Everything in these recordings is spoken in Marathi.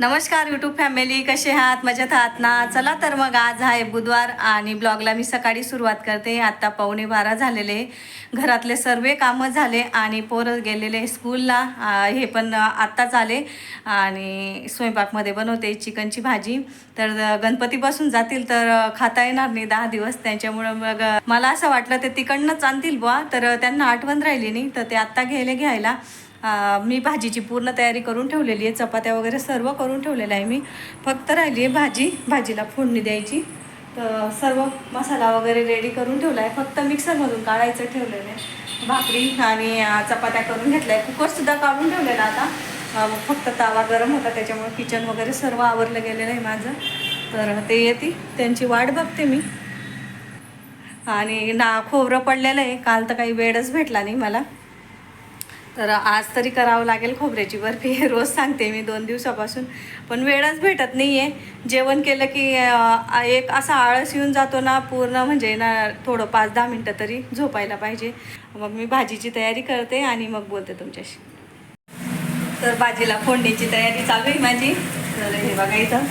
नमस्कार यूट्यूब फॅमिली कसे आहात? मजेत आहात ना? चला तर मग आज आहे बुधवार आणि ब्लॉगला मी सकाळी सुरुवात करते. आत्ता पावणे बारा झालेले. घरातले सर्व कामं झाले आणि पोरं गेलेले स्कूलला हे पण आत्ताच आले आणि स्वयंपाकमध्ये बनवते चिकनची भाजी. तर गणपती बसून जातील तर खाता येणार नाही दहा दिवस. त्यांच्यामुळं मग मला असं वाटलं ते तिकडनंच आणतील बुवा. तर त्यांना आठवण राहिली नाही. तर ते आत्ता घ्यायला घ्यायला. मी भाजीची पूर्ण तयारी करून ठेवलेली आहे. चपात्या वगैरे सर्व करून ठेवलेलं आहे मी. फक्त राहिली आहे भाजी. भाजीला फोडणी द्यायची. तर सर्व मसाला वगैरे रेडी करून ठेवला आहे. फक्त मिक्सरमधून काढायचं ठेवलेलं आहे. भाकरी आणि चपात्या करून घेतल्या. आहे कुकरसुद्धा काढून ठेवलेला आता. फक्त तावा गरम होता. त्याच्यामुळे किचन वगैरे सर्व आवरलं गेलेलं आहे माझं. तर ते येते त्यांची वाट बघते मी. आणि ना खोबरं पडलेलं आहे. काल तर काही वेळच भेटला नाही मला. तर आज तरी करावं लागेल खोबऱ्याची बर्फी. रोज सांगते मी दोन दिवसापासून. पण वेळच भेटत नाही आहे जेवण केलं की एक असा आळस येऊन जातो ना पूर्ण म्हणजे ना थोडं पाच दहा मिनटं तरी झोपायला पाहिजे. मग मी भाजीची तयारी करते आणि मग बोलते तुमच्याशी. तर भाजीला फोडणीची तयारी चालू आहे माझी. तर हे बघा इथं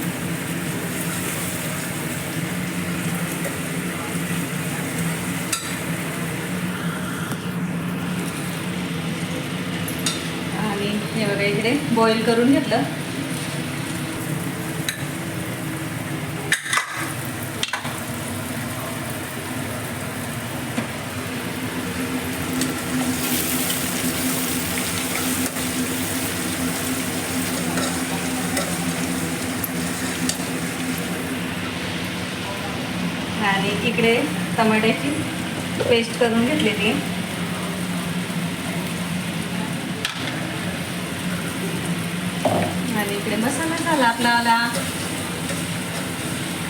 आणि हे बघा इकडे बॉईल करून घेतलं. आणि इकडे टमाट्याची पेस्ट करून घेतलेली आहे आणि इकडे मसाला झाला आपला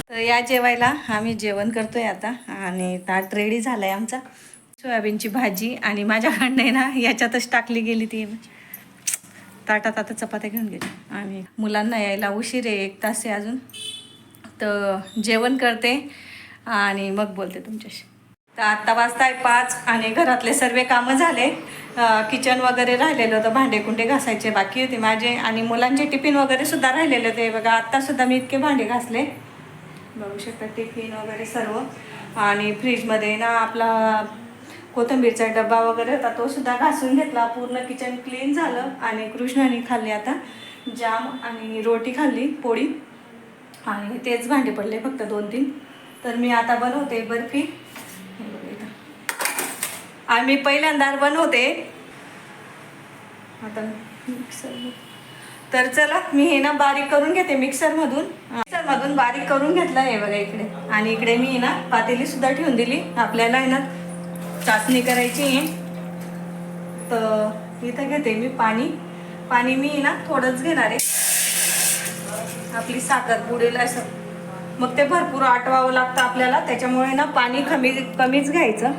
तर या जेवायला आम्ही जेवण करतोय आता. आणि ताट रेडी झालाय आमचा. सोयाबीनची भाजी आणि माझ्याकडनं आहे ना याच्यातच टाकली गेली ती. ताटात आता चपात्या घेऊन गेली. आणि मुलांना यायला उशीर आहे एक तास आहे अजून. तर जेवण करते आणि मग बोलते तुमच्याशी. तर आत्ता वाजताय पाच आणि घरातले सर्व कामं झाले. किचन वगैरे राहिलेलं होतं भांडे कुंडे घासायचे बाकी होते माझे आणि मुलांचे टिफिन वगैरे सुद्धा राहिलेले होते. बघा आत्तासुद्धा मी इतके भांडे घासले. बघू शकता टिफिन वगैरे सर्व. आणि फ्रीजमध्ये ना आपला कोथिंबीरचा डब्बा वगैरे होता तो सुद्धा घासून घेतला. पूर्ण किचन क्लीन झालं आणि कृष्णाने खाल्ली आता जाम आणि रोटी खाल्ली पोळी. आणि तेच भांडे पडले फक्त दोन तीन तर मी आता बनवते बर्फी. आम्ही मी पहिल्यांदा बनवते. आता मिक्सर तर चला मी हे ना बारीक करून घेते मिक्सरमधून मिक्सरमधून बारीक करून घेतलं आहे बघा इकडे. आणि इकडे मी ना पातेली सुद्धा ठेवून दिली. आपल्याला आहे ना चाचणी करायची आहे. तर इथं घेते मी पाणी. पाणी मी ना थोडंच घेणार आहे. आपली साखर बुडेल असं. मग ते भरपूर आटवावं लागतं आपल्याला. त्याच्यामुळे ना पाणी कमी कमीच घ्यायचं.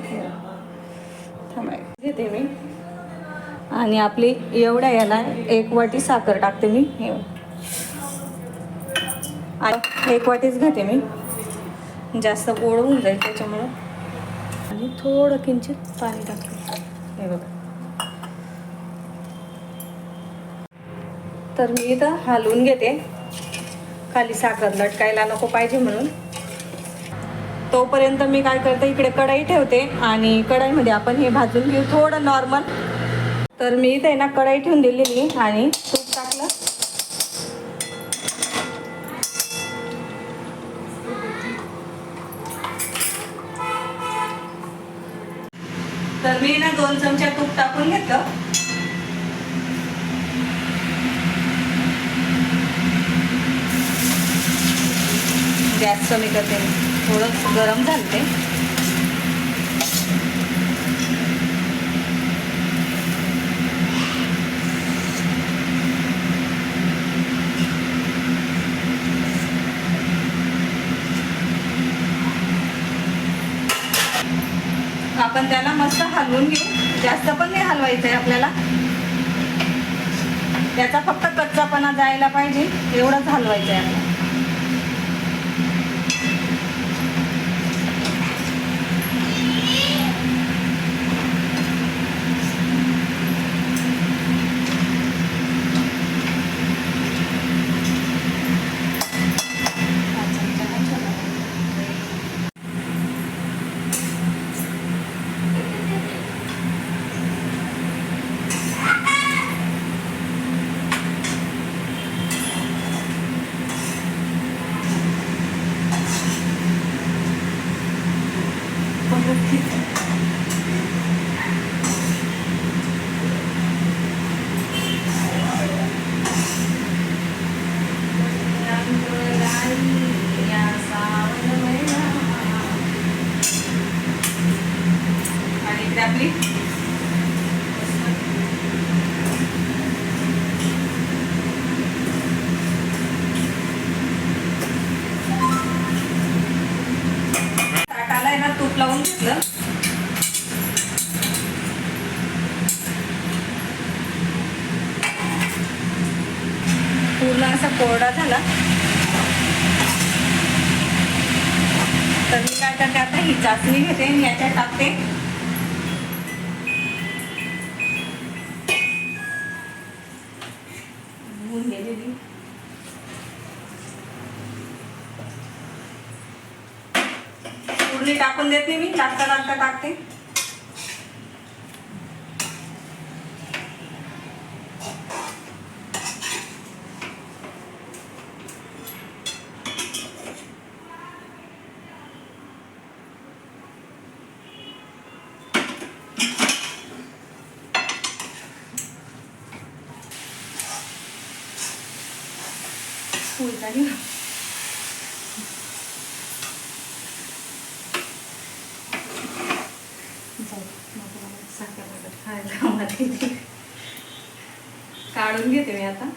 थांबा, घेते मी. आणि आपली एवढ्या याला एक वाटी साखर टाकते मी. हे आणि एक वाटीच घेते मी. जास्त गोड होऊन जाईल त्याच्यामुळं. आणि थोडं किंचित पाणी टाकते. हे बघा. तर मी इथं हलवून घेते. खाली साखर लटकायला नको पाहिजे म्हणून. तोपर्यंत मी काय करते इकडे कढाई ठेवते आणि कढाईमध्ये आपण हे भाजून घेऊ थोडं नॉर्मल तर मी इथे ना कढाई ठेवून दिलेली आणि तूप टाकलं. तर मी ना दोन चमच्या तूप टाकून घेतलं. गॅस कमी करते थोडं गरम झालं ते आपण त्याला मस्त हलवून घेऊ. जास्त पण नाही हलवायचं आहे आपल्याला. त्याचा फक्त कच्चापणा जायला पाहिजे एवढंच हलवायचं आहे आपल्याला. तूप लावून घेतलं. पूर्ण असा कोरडा झाला. तर मी काय करते आता ही चाचणी घेते आणि याच्यात टाकते. होऊन गेलेली टाकून देते मी. टाकता टाकता टाकते. फुल झाली जाऊ, नको मला साखर वगैरे खायला मध्ये. काढून घेते मी आता.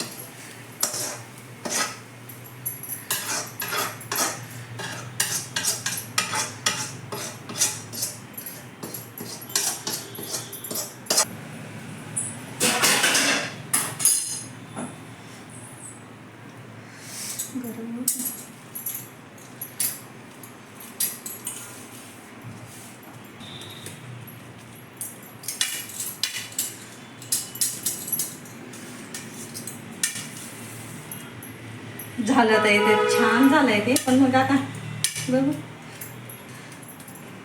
गरम झालं तर इथे. छान झालंय ते. पण मग आता बघू.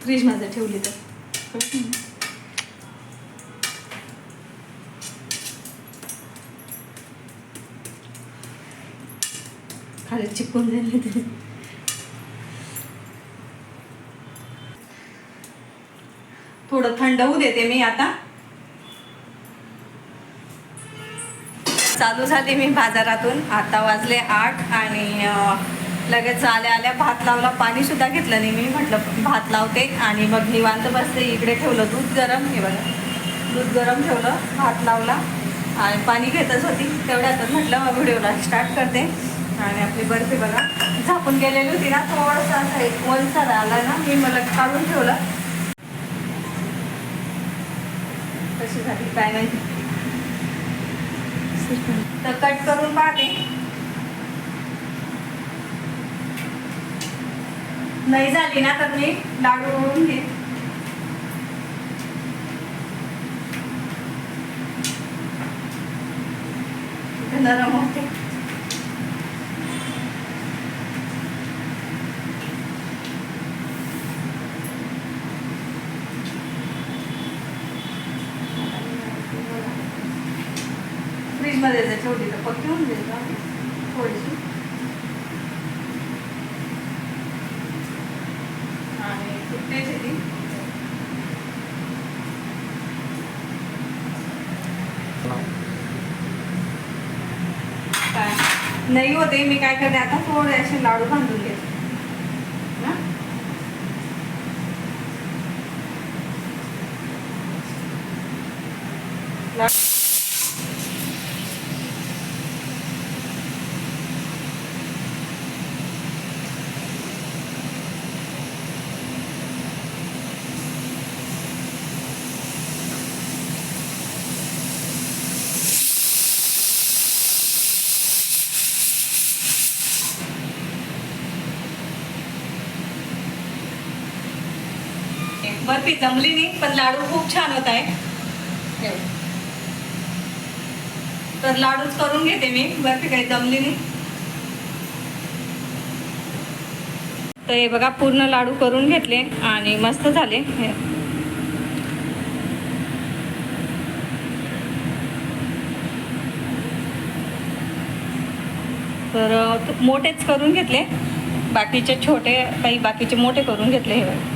फ्रीज माझं ठेवली तर. खाली चिपकून जाईल ते. थोडं थंड होऊ देते मी आता. चालू झाली मी बाजारातून आता वाजले आठ आणि लगेच आल्या आल्या भात लावला. पाणीसुद्धा घेतलं नाही मी. म्हटलं भात लावते आणि मग निवांत बसते इकडे ठेवलं दूध गरम हे बघा. दूध गरम ठेवलं भात लावला. आणि पाणी घेतच होती. तेवढ्यातच म्हटलं मग व्हिडिओला स्टार्ट करते. आणि आपली बर्फी बघा. झापून गेलेली होती ना थोडंसं असं एक वलसर आला ना मी मला काढून ठेवलं. कशी झाली काय नाही तर कट करून पाहते. नाही झाली ना तर मी लाडू ओळून घे नरम होते फ्रीजमध्ये जर ठेवली तर पक्की का थोडीशी आणि सुट्टेची ती काय नाही होते मी काय करते आता थोडे असे लाडू बांधून घेते ना? लाडू बर्फी जमली नाही पण लाडू खूप छान होत आहे. हे. तर लाडूच करून घेते मी बर्फी काही जमली नाही. तर हे बघा पूर्ण लाडू करून घेतले आणि मस्त झाले. हे. तर मोठेच करून घेतले. बाकीचे छोटे काही बाकीचे मोठे करून घेतले हे बघा.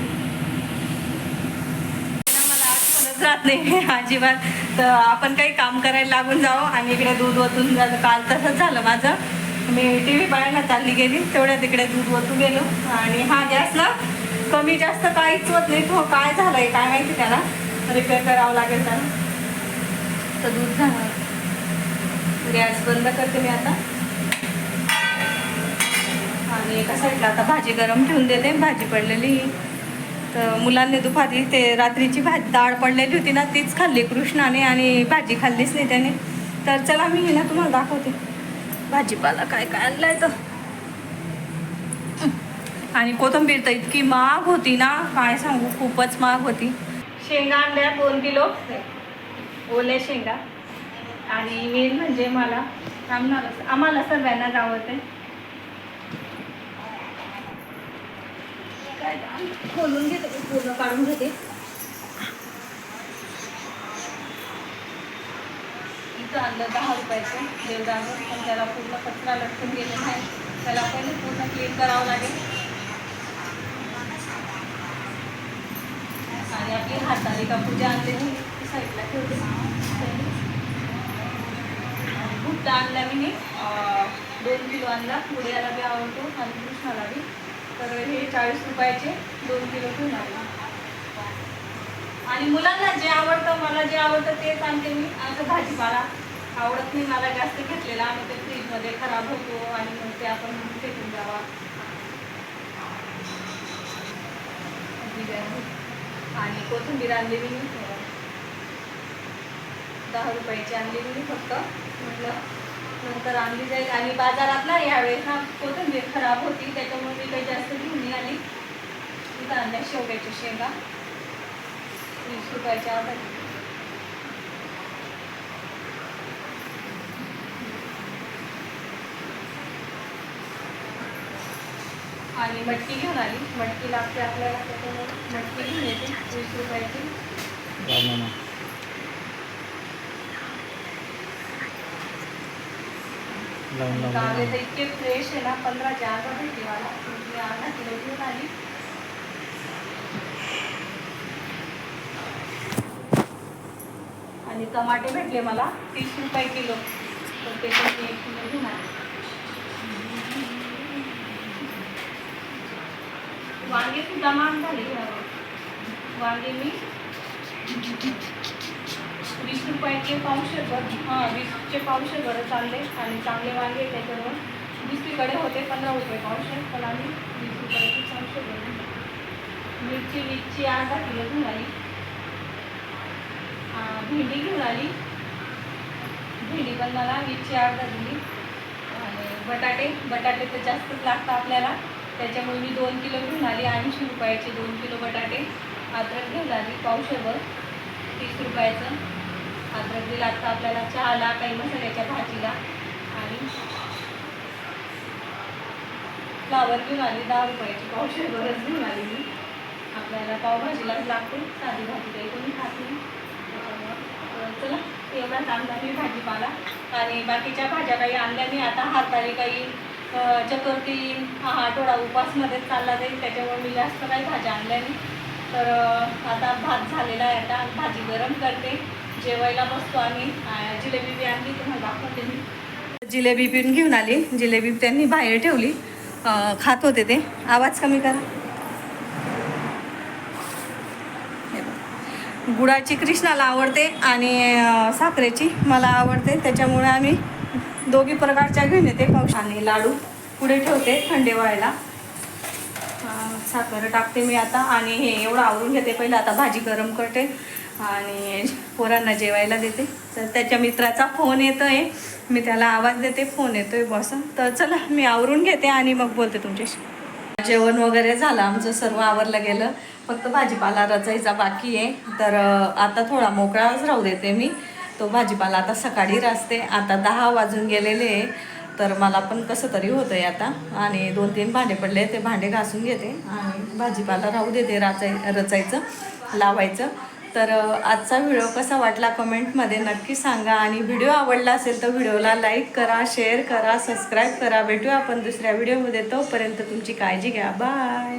मला जात नाही अजिबात. तर आपण काही काम करायला लागून जावं आणि इकडे दूध ओतून झालं. काल तसंच झालं माझं. मी टी व्ही पाहायला चालली गेली तेवढ्या तिकडे दूध ओतू गेलो. आणि हा गॅस ना कमी जास्त काहीच होत नाही. तो काय झालंय काय माहिती त्याला. रिपेअर करावं लागेल त्याला. तर दूध झालं. गॅस बंद करते मी आता. आणि एका साईडला आता भाजी गरम ठेवून देते. भाजी पडलेली. तर मुलांनी दुपारी ते रात्रीची भाजी डाळ पडलेली होती ना तीच खाल्ली कृष्णाने आणि भाजी खाल्लीच नाही त्याने तर चला मी हे ना तुम्हाला दाखवते. भाजीपाला काय काय आणलाय तर आणि कोथंबीर तर इतकी महाग होती ना काय सांगू खूपच महाग होती. शेंगा आणल्या दोन किलो. ओल्या शेंगा. आणि मेन म्हणजे मला आम्हाला आम्हाला सर्वांनाच आवडते खोलून घेते पूर्ण काढून घेते. इथं आणलं दहा रुपयाचं देवदावर पण त्याला पूर्ण कचरा लटकून गेलेला आहे. त्याला पहिले पूर्ण क्लीन करावं लागेल. आणि आपली का पूजा आणलेली साईडला ठेवते. भुट्टा आणला मी दोन किलो आणला. पुढ्याला बी आवडतो आणि कृष्णाला बी. तर हे चाळीस रुपयाचे दोन किलो घेऊन आले आणि मुलांना जे आवडतं मला जे आवडतं तेच आणते मी. असं भाजीपाला आवडत नाही मला जास्त घेतलेला. आम्ही ते फ्रीजमध्ये खराब होतो आणि मग ते आपण फेकून द्यावा. आणि कोथिंबीर आणलेली मी. दहा रुपयाची आणलेली मी फक्त. म्हटलं नंतर आणली जाईल. आणि बाजारात ना यावेळेस ना कोथिंबीर खराब होती त्याच्यामुळे मी काही जास्त घेऊन आली. इथं आणल्या शेवग्याच्या शेंगा. वीस रुपयाच्या अर्धा आणि मटकी घेऊन आली. मटकी लागते आपल्याला त्याच्यामुळे मटकी घेऊन येते. वीस रुपयाची. तर इतके फ्रेश आहे ना पंधराच्या अर्धा भेटी मला. मी किलो घेऊन आली. आणि टमाटे भेटले मला तीस रुपये किलो. तर ते पण मी एक किलो घेऊन आले. वांगे सुद्धा महाग झाले. वांगे मी वीस रुपयाचे पावशे हां वीसचे पावशे भर चालले आणि चांगले वांगे त्याच्यावर त्याच्यावर दुसरीकडे होते पंधरा रुपये पावशे पण आम्ही वीस रुपयाचे पावशे भरले मिरची वीसची अर्धा किलो घेऊन आली. भेंडी घेऊन आली. भेंडी पण मला वीसची अर्धा दिली. आणि बटाटे बटाटे तर जास्तच लागतं आपल्याला. त्याच्यामुळे मी दोन किलो घेऊन आली ऐंशी रुपयाचे दोन किलो बटाटे. अद्रक घेऊन आली पावशेभर तीस रुपयाचं. अद्रक दिला लागतं आपल्याला चहाला काही मसाल्याच्या भाजीला. आणि फ्लावर घेऊन आली दहा रुपयाची पावशेभरच घेऊन आली मी. आपल्याला पावभाजीलाच लागते साधी भाजी काही कोणी खात नाही. चला एवढाच आणला मी भाजीपाला. आणि बाकीच्या भाज्या काही आणल्या मी आता हाताने काही चतुर्थी हा आठवडा उपासमध्येच चालला जाईल त्याच्यामुळे मी जास्त काही भाज्या आणल्या नाही. तर आता भात झालेला आहे आता भाजी गरम करते. जेवायला बसतो आम्ही. जिलेबी बी आणली तुम्हाला दाखवते मी. जिलेबी पिऊन घेऊन आली. जिलेबी त्यांनी बाहेर ठेवली. खात होते ते. आवाज कमी करा. गुळाची कृष्णाला आवडते आणि साखरेची मला आवडते. त्याच्यामुळे आम्ही दोघी प्रकारच्या घेऊन येते. पाऊस आणि लाडू पुढे ठेवते थंडे व्हायला. साखर टाकते मी आता आणि हे एवढं आवरून घेते. पहिलं आता भाजी गरम करते. आणि पोरांना जेवायला देते. तर त्याच्या मित्राचा फोन येतो आहे मी त्याला आवाज देते. फोन येतो आहे बॉस. तर चला मी आवरून घेते आणि मग बोलते तुमच्याशी. जेवण वगैरे झालं. आमचं सर्व आवरलं गेलं. फक्त भाजीपाला रचायचा बाकी आहे. तर आता थोडा मोकळाच राहू देते मी. तो भाजीपाला आता सकाळी रचते. आता दहा वाजून गेलेले आहे. तर मला पण कसं तरी होतं आहे आता. आणि दोन तीन भांडे पडले ते भांडे घासून घेते. आणि भाजीपाला राहू देते राचाय रचायचं लावायचं. तर आजचा व्हिडिओ कसा वाटला कमेंटमध्ये नक्की सांगा आणि व्हिडिओ आवडला असेल तर व्हिडिओला लाईक करा शेअर करा सबस्क्राईब करा. भेटूया आपण दुसऱ्या व्हिडिओमध्ये. तोपर्यंत तुमची काळजी घ्या. बाय.